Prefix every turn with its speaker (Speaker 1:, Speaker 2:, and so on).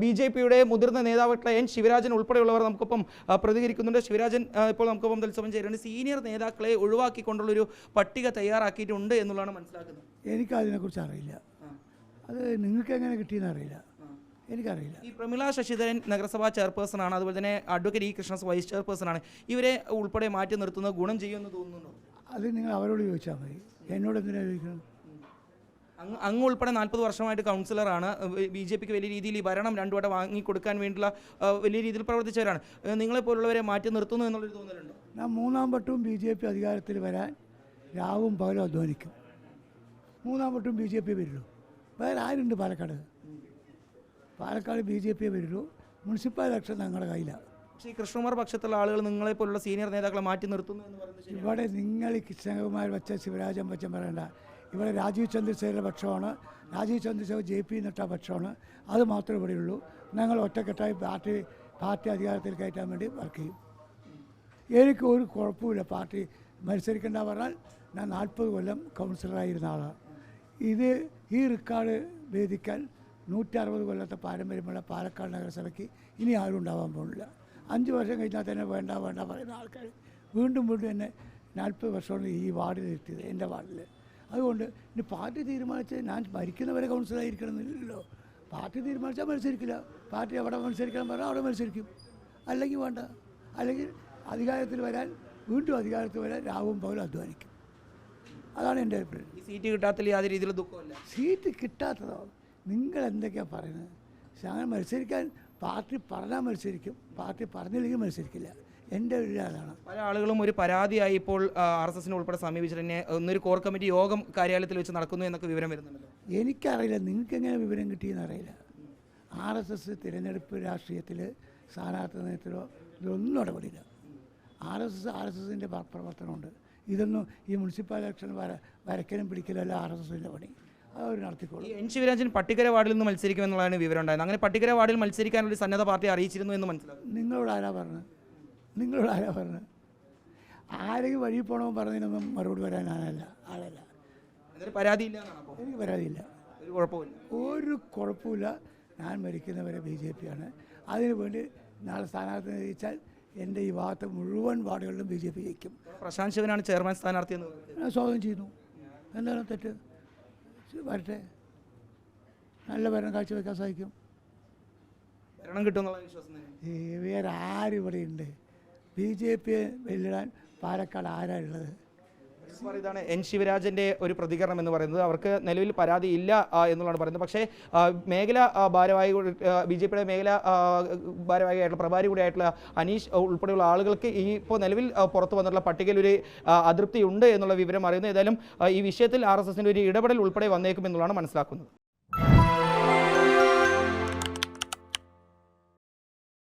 Speaker 1: B J പിയുടെ മുതിർന്ന നേതാവായിട്ടുള്ള N Sivarajan ഉൾപ്പെടെയുള്ളവർ നമുക്കൊപ്പം പ്രതികരിക്കുന്നുണ്ട്. ശിവരാജൻ ഇപ്പോൾ നമുക്കൊപ്പം തത്സമം ചേരുന്നുണ്ട്. സീനിയർ നേതാക്കളെ ഒഴിവാക്കിക്കൊണ്ടുള്ളൊരു പട്ടിക തയ്യാറാക്കിയിട്ടുണ്ട് എന്നുള്ളതാണ് മനസ്സിലാക്കുന്നത്.
Speaker 2: എനിക്ക് അതിനെക്കുറിച്ച് അറിയില്ല അത് നിങ്ങൾക്ക് എങ്ങനെ കിട്ടിയെന്ന് അറിയില്ല. എനിക്കറിയില്ല.
Speaker 1: ഈ പ്രമീള ശശിധരൻ നഗരസഭാ ചെയർപേഴ്സൺ ആണ് അതുപോലെ തന്നെ advocate E Krishnas vice chairperson ആണ് ഇവരെ ഉൾപ്പെടെ മാറ്റി നിർത്തുന്നത് ഗുണം ചെയ്യുമെന്ന് തോന്നുന്നുണ്ടോ?
Speaker 2: അത് നിങ്ങൾ അവരോട് ചോദിച്ചാൽ മതി. എന്നോട് എന്തിനാണ് ചോദിക്കുന്നത്?
Speaker 1: അങ്ങ് അങ്ങ് ഉൾപ്പെടെ നാൽപ്പത് വർഷമായിട്ട് കൗൺസിലറാണ്. ബി ജെ പിക്ക് വലിയ രീതിയിൽ ഈ ഭരണം രണ്ടു വട്ടം വാങ്ങിക്കൊടുക്കാൻ വേണ്ടിയുള്ള വലിയ രീതിയിൽ പ്രവർത്തിച്ചവരാണ്. നിങ്ങളെ നിങ്ങളെപ്പോലുള്ളവരെ മാറ്റി നിർത്തുന്നു എന്നുള്ളൊരു തോന്നലുണ്ട്?
Speaker 2: ഞാൻ മൂന്നാം വട്ടവും ബി ജെ പി അധികാരത്തിൽ വരാൻ രാവും പകലും അധ്വാനിക്കും. മൂന്നാം വട്ടവും ബി ജെ പി വരുള്ളൂ. വേറെ ആരുണ്ട് Palakkad? Palakkad B J P വരുള്ളൂ. മുനിസിപ്പൽ ഇലക്ഷൻ ഞങ്ങളുടെ കയ്യിലാണ്
Speaker 1: പക്ഷേ ഈ കൃഷ്ണകുമാർ പക്ഷത്തുള്ള ആളുകൾ നിങ്ങളെ പോലുള്ള സീനിയർ നേതാക്കളെ മാറ്റി നിർത്തുന്നു എന്ന് പറയുന്നത്
Speaker 2: ഇവിടെ നിങ്ങൾ ഈ കൃഷ്ണകുമാർ വെച്ച ശിവരാജൻ വെച്ച പറയണ്ട. ഇവിടെ രാജീവ് ചന്ദ്രശേഖരന്റെ പക്ഷമാണ്. രാജീവ് ചന്ദ്രശേഖർ ജെ പി നട്ട പക്ഷമാണ്. അത് മാത്രമേ ഇവിടെയുള്ളൂ. ഞങ്ങൾ ഒറ്റക്കെട്ടായി പാർട്ടി പാർട്ടി അധികാരത്തിൽ കയറ്റാൻ വേണ്ടി വർക്ക് ചെയ്യും. എനിക്ക് ഒരു കുഴപ്പമില്ല പാർട്ടി മത്സരിക്കേണ്ട പറഞ്ഞാൽ ഞാൻ നാൽപ്പത് കൊല്ലം കൗൺസിലറായിരുന്ന ആളാണ്. ഇത് ഈ റെക്കാർഡ് ഭേദിക്കാൻ നൂറ്റി അറുപത് കൊല്ലത്തെ പാരമ്പര്യമുള്ള പാലക്കാട് നഗരസഭയ്ക്ക് ഇനി ആരും ഉണ്ടാവാൻ പോകുന്നില്ല. അഞ്ച് വർഷം കഴിഞ്ഞാൽ തന്നെ വേണ്ട വേണ്ട പറയുന്ന ആൾക്കാർ വീണ്ടും വീണ്ടും എന്നെ നാൽപ്പത് വർഷമാണ് ഈ വാർഡിൽ എത്തിയത് എന്റെ വാർഡിൽ അതുകൊണ്ട് ഇനി പാർട്ടി തീരുമാനിച്ച് ഞാൻ ഭരിക്കുന്നവരെ കൗൺസിലായിരിക്കണമെന്നില്ലല്ലോ പാർട്ടി തീരുമാനിച്ചാൽ മത്സരിക്കില്ല. പാർട്ടി എവിടെ മത്സരിക്കണം പറഞ്ഞാൽ അവിടെ മത്സരിക്കും. അല്ലെങ്കിൽ വേണ്ട. അല്ലെങ്കിൽ അധികാരത്തിൽ വരാൻ വീണ്ടും അധികാരത്തിൽ വരാൻ രാവും പകലും അധ്വാനിക്കും. അതാണ് എന്റെ അഭിപ്രായം.
Speaker 1: സീറ്റ് കിട്ടാത്തതിൽ യാതൊരു രീതിയിലും ദുഃഖമില്ല.
Speaker 2: സീറ്റ് കിട്ടാത്തതോ? നിങ്ങൾ എന്തൊക്കെയാണ് പറയുന്നത്? പക്ഷേ അങ്ങനെ മത്സരിക്കാൻ പാർട്ടി പറഞ്ഞാൽ മത്സരിക്കും. പാർട്ടി പറഞ്ഞില്ലെങ്കിൽ മത്സരിക്കില്ല. എന്റെ ഒരു അതാണ്
Speaker 1: പല ആളുകളും ഒരു പരാതിയായി ഇപ്പോൾ ആർ എസ് എസിനെ ഉൾപ്പെടെ സമീപിച്ചിട്ട് തന്നെ ഒന്നൊരു കോർ കമ്മിറ്റി യോഗം കാര്യാലയത്തിൽ വെച്ച് നടക്കുന്നു എന്നൊക്കെ വിവരം വരുന്നുണ്ടല്ലോ.
Speaker 2: എനിക്കറിയില്ല നിങ്ങൾക്ക് എങ്ങനെ വിവരം കിട്ടിയെന്ന് അറിയില്ല. ആർ എസ് എസ് തിരഞ്ഞെടുപ്പ് രാഷ്ട്രീയത്തിൽ സ്ഥാനാർത്ഥി നയത്തിലോ ഇതൊന്നും ഇടപെടില്ല. R S S R S എസിന്റെ പ്രവർത്തനമുണ്ട്. ഇതൊന്നും ഈ മുനിസിപ്പൽ ഇലക്ഷൻ വര വരയ്ക്കലും പിടിക്കലല്ല ആർ എസ് എസിന്റെ പണി. അവർ നടത്തിക്കോളും.
Speaker 1: എൻ ശിവരാജൻ പട്ടിക്കര വാർഡിൽ നിന്ന് മത്സരിക്കുമെന്നുള്ളതാണ് വിവരം ഉണ്ടായത്. അങ്ങനെ പട്ടിക്കര വാർഡിൽ മത്സരിക്കാനുള്ള സന്നദ്ധ പാർട്ടി അറിയിച്ചിരുന്നു എന്ന് മനസ്സിലാക്കും
Speaker 2: നിങ്ങളോട് ആരാ പറഞ്ഞത്? നിങ്ങളോട് ആരാ പറഞ്ഞത്? ആരെങ്കിലും വഴി പോകണമെന്ന് പറഞ്ഞതിനൊന്നും മറുപടി വരാൻ ആളല്ല
Speaker 1: ആളല്ല. പരാതിയില്ല
Speaker 2: എനിക്ക് പരാതിയില്ല.
Speaker 1: ഒരു കുഴപ്പമില്ല
Speaker 2: ഒരു കുഴപ്പമില്ല ഞാൻ മരിക്കുന്നവരെ ബി ജെ ആണ്. അതിനു വേണ്ടി നാളെ സ്ഥാനാർത്ഥി ജയിച്ചാൽ എന്റെ ഈ ഭാഗത്ത് മുഴുവൻ വാർഡുകളിലും ബി ജെ പി ജയിക്കും.
Speaker 1: പ്രശാന്ത് ശിവനാണ് ചെയർമാൻ സ്ഥാനാർത്ഥി എന്ന്
Speaker 2: സ്വാഗതം ചെയ്യുന്നു. എന്താണ് തെറ്റ്? വരട്ടെ. നല്ല ഭരണം കാഴ്ചവെക്കാൻ സാധിക്കും.
Speaker 1: ഭരണം കിട്ടുമെന്നുള്ള വിശ്വാസം
Speaker 2: ആരിവിടെ ഉണ്ട് ബി ജെ പിയെ വെല്ലിടാൻ പാലക്കാട് ആരാ ഉള്ളത്?
Speaker 1: ഇതാണ് എൻ ശിവരാജന്റെ ഒരു പ്രതികരണം എന്ന് പറയുന്നത്. അവർക്ക് നിലവിൽ പരാതി ഇല്ല എന്നുള്ളതാണ് പറയുന്നത്. പക്ഷേ മേഖല ഭാരവാഹി ബി ജെ പിയുടെ മേഖല ഭാരവാഹിയായിട്ടുള്ള പ്രഭാരി കൂടിയായിട്ടുള്ള അനീഷ് ഉൾപ്പെടെയുള്ള ആളുകൾക്ക് ഈ ഇപ്പോൾ നിലവിൽ പുറത്തു വന്നിട്ടുള്ള പട്ടികയിൽ ഒരു അതൃപ്തി ഉണ്ട് എന്നുള്ള വിവരം അറിയുന്നത് ഏതായാലും ഈ വിഷയത്തിൽ ആർ ഒരു ഇടപെടൽ ഉൾപ്പെടെ വന്നേക്കും എന്നുള്ളതാണ് മനസ്സിലാക്കുന്നത്.